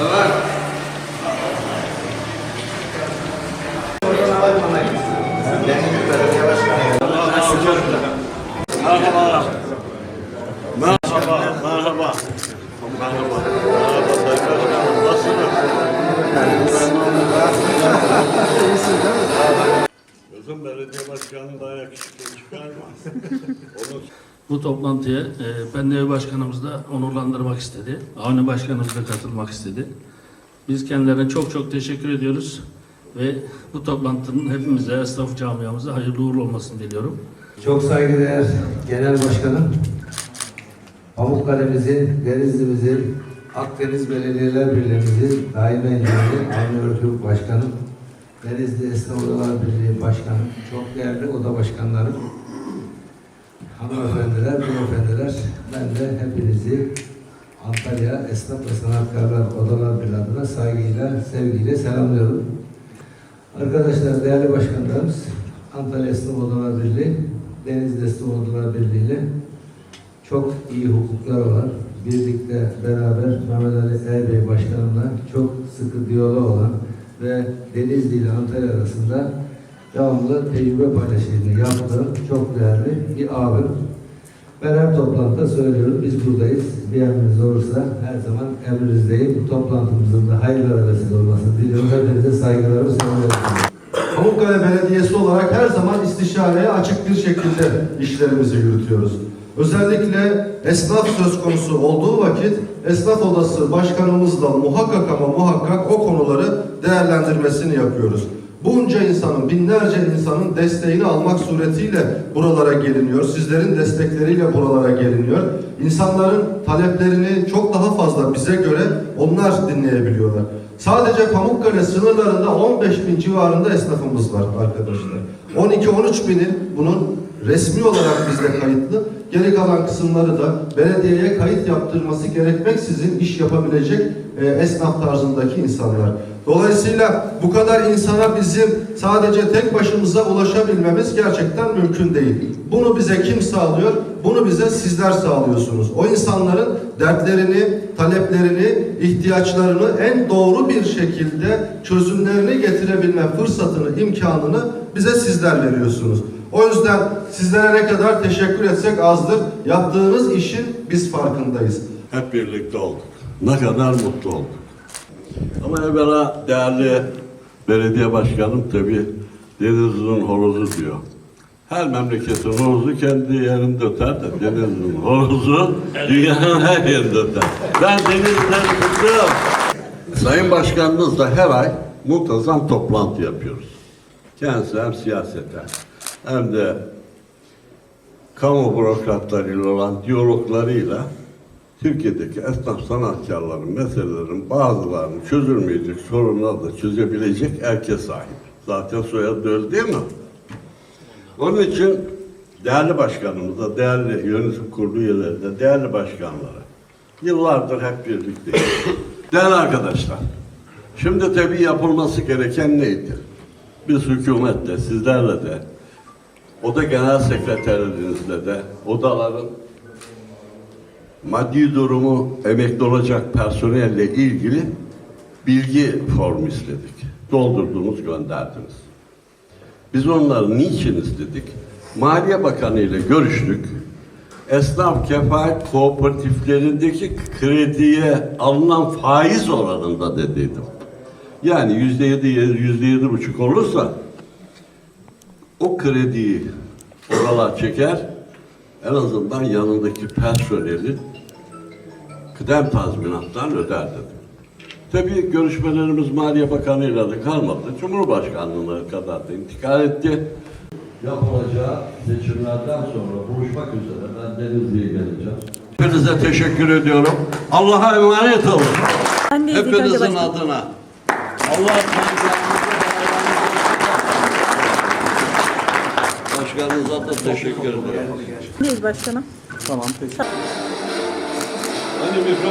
Merhaba. Merhaba. Merhaba. Merhaba. Gözüm belediye başkanı yakışıklı çıkarmaz. Onun Bu toplantıya e, Pendevi Başkanımız da onurlandırmak istedi. Avni Başkanımız da katılmak istedi. Biz kendilerine çok çok teşekkür ediyoruz. Ve bu toplantının hepimize, esnaf camiamıza hayırlı uğurlu olmasını diliyorum. Çok saygıdeğer Genel Başkanım, Pamukkale'mizin, Denizli'mizin, Akdeniz Belediyeler Birliği'mizin daimi engelli Avni Örtürk Başkanım, Denizli Esnaf Odalar Birliği Başkanım, çok değerli oda başkanlarım, hanımefendiler, beyefendiler, ben de hepinizi Antalya Esnaf ve Sanatkarlar Odalar Birliği saygıyla, sevgiyle selamlıyorum. Arkadaşlar, değerli başkanlarımız, Antalya Esnaf Odalar Birliği, Denizli Esnaf Odalar Birliği ile çok iyi hukuklar olan, birlikte beraber Mehmet Ali Erbey Başkanımla çok sıkı diyalog olan ve Denizli ile Antalya arasında devamlı tecrübe paylaşımını yaptığım çok değerli bir abim. Ben her toplantıda söylüyorum, biz buradayız. Bir emriniz olursa her zaman emrinizdeyim. Bu toplantımızın da hayırlara vesile olmasını diliyorum. Hepinize saygılarımı sunuyorum. Pamukkale Belediyesi olarak her zaman istişareye açık bir şekilde işlerimizi yürütüyoruz. Özellikle esnaf söz konusu olduğu vakit esnaf odası başkanımızla muhakkak ama muhakkak o konuları değerlendirmesini yapıyoruz. Bunca insanın, binlerce insanın desteğini almak suretiyle buralara geliniyor. Sizlerin destekleriyle buralara geliniyor. İnsanların taleplerini çok daha fazla bize göre onlar dinleyebiliyorlar. Sadece Pamukkale sınırlarında 15 bin civarında esnafımız var arkadaşlar. 12-13 binin bunun resmi olarak bizde kayıtlı. Geri kalan kısımları da belediyeye kayıt yaptırması gerekmeksizin iş yapabilecek e, esnaf tarzındaki insanlar. Dolayısıyla bu kadar insana bizim sadece tek başımıza ulaşabilmemiz gerçekten mümkün değil. Bunu bize kim sağlıyor? Bunu bize sizler sağlıyorsunuz. O insanların dertlerini, taleplerini, ihtiyaçlarını en doğru bir şekilde çözümlerini getirebilme fırsatını, imkanını bize sizler veriyorsunuz. O yüzden sizlere ne kadar teşekkür etsek azdır. Yaptığınız işin biz farkındayız. hep birlikte olduk. Ne kadar mutlu olduk. Ama evvela değerli belediye başkanım tabii Denizli'nin horozu diyor. Her memleketin horozu kendi yerinde öter de Denizli'nin horozu dünyanın her yerinde öter. Ben Denizli'den tutuyorum. Sayın Başkanımızla her ay muntazam toplantı yapıyoruz. Kendisi hem siyaseten hem de kamu bürokratlarıyla olan diyaloglarıyla Türkiye'deki esnaf sanatkarların meselelerin bazılarını çözülmeyecek sorunları da çözebilecek erke sahip. Zaten soyadı öyle değil mi? Onun için değerli başkanımıza, değerli yönetim kurulu üyelerine, değerli başkanlara yıllardır hep birlikteyiz. değerli arkadaşlar, şimdi tabii yapılması gereken neydi? Biz hükümetle, sizlerle de, oda genel sekreterlerinizle de, odaların maddi durumu emekli olacak personelle ilgili bilgi formu istedik. Doldurdunuz, gönderdiniz. Biz onları niçin istedik? Maliye Bakanı ile görüştük. Esnaf kefalet kooperatiflerindeki krediye alınan faiz oranında dediydim. Yani yüzde yedi, yüzde yedi buçuk olursa o krediyi oralar çeker, en azından yanındaki personeli kıdem tazminattan öder dedim. Tabii görüşmelerimiz Maliye Bakanı'yla da kalmadı. Cumhurbaşkanlığına kadar da intikal etti. Yapılacağı seçimlerden sonra buluşmak üzere ben Denizli'ye geleceğim. Hepinize teşekkür ediyorum. Allah'a emanet olun. Anneyiz ilk önce Hepinizin başkanım. Başkanınıza da teşekkür ederim. Anneyiz başkanım. Hani mikrofon